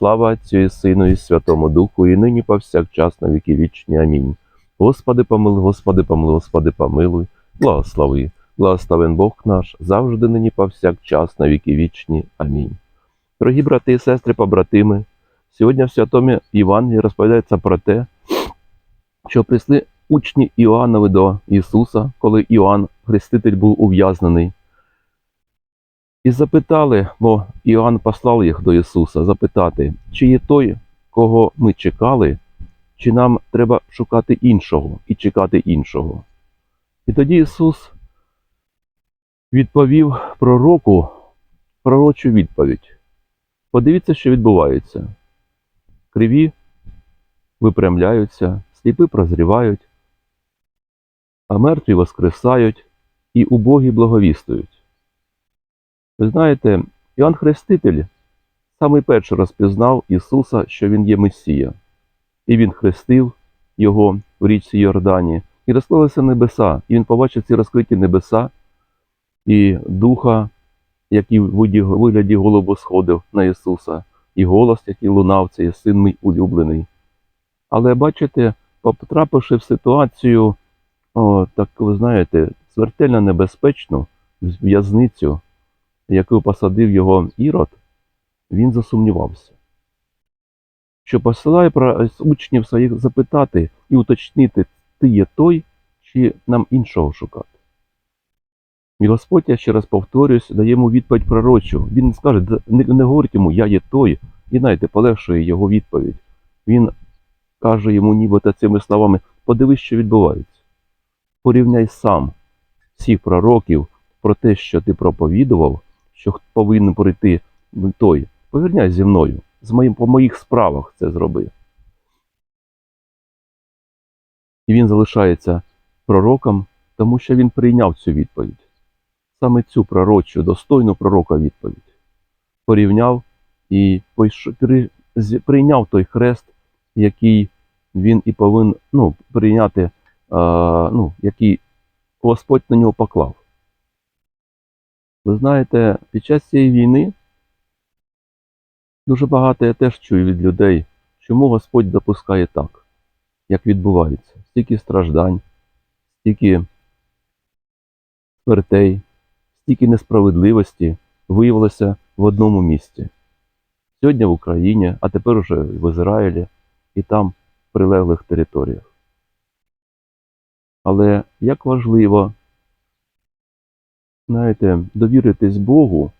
Слава Отцю і Сину і Святому Духу, і нині повсякчас на віки вічні. Амінь. Господи помилуй, Господи помилуй, Господи помилуй, благослови, благословен Бог наш, завжди нині повсякчас на віки вічні. Амінь. Дорогі брати і сестри, побратими, сьогодні в Святому Євангелії розповідається про те, що прийшли учні Іоаннови до Ісуса, коли Іоанн Хреститель був ув'язнений. І запитали, бо Іоанн послав їх до Ісуса, запитати, чи є той, кого ми чекали, чи нам треба шукати іншого і чекати іншого. І тоді Ісус відповів пророку пророчу відповідь. Подивіться, що відбувається. Криві випрямляються, сліпи прозрівають, а мертві воскресають і убогі благовістують. Ви знаєте, Іоанн Хреститель самий перший розпізнав Ісуса, що Він є Месія, і Він хрестив Його в річці Йордані, і розклалися небеса, і Він побачив ці розкриті небеса і Духа, який в вигляді голубу сходив на Ісуса, і голос, який лунав, це є син мій улюблений. Але бачите, потрапивши в ситуацію, о, так ви знаєте, смертельно небезпечну в'язницю, яку посадив його Ірод, він засумнівався. Що посилає про учнів своїх запитати і уточнити, ти є той, чи нам іншого шукати. І Господь, я ще раз повторюсь, дає йому відповідь пророчу. Він скаже, не, не говорить йому, я є той, і знаєте, полегшує його відповідь. Він каже йому нібито цими словами: подивись, що відбувається. Порівняй сам всіх пророків про те, що ти проповідував, що повинен прийти той. Поверняй зі мною, з моїм, по моїх справах це зроби. І він залишається пророком, тому що він прийняв цю відповідь. Саме цю пророчу, достойну пророка відповідь. Порівняв і прийняв той хрест, який він і повинен ну, прийняти, ну, який Господь на нього поклав. Ви знаєте, під час цієї війни дуже багато я теж чую від людей, чому Господь допускає так, як відбувається. Стільки страждань, стільки смертей, стільки несправедливості виявилося в одному місці. Сьогодні в Україні, а тепер уже в Ізраїлі і там в прилеглих територіях. Але як важливо знаєте, довіритись Богу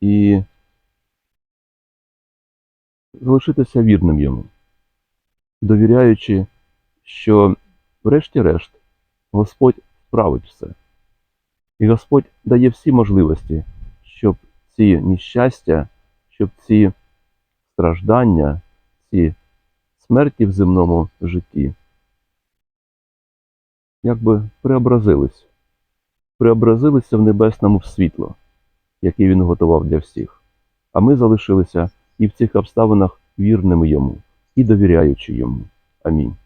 і залишитися вірним йому, довіряючи, що, врешті-решт, Господь справить все. І Господь дає всі можливості, щоб ці нещастя, щоб ці страждання, ці смерті в земному житті якби преобразились преобразилися в небесному світло, яке він готував для всіх. А ми залишилися і в цих обставинах вірними йому і довіряючи йому. Амінь.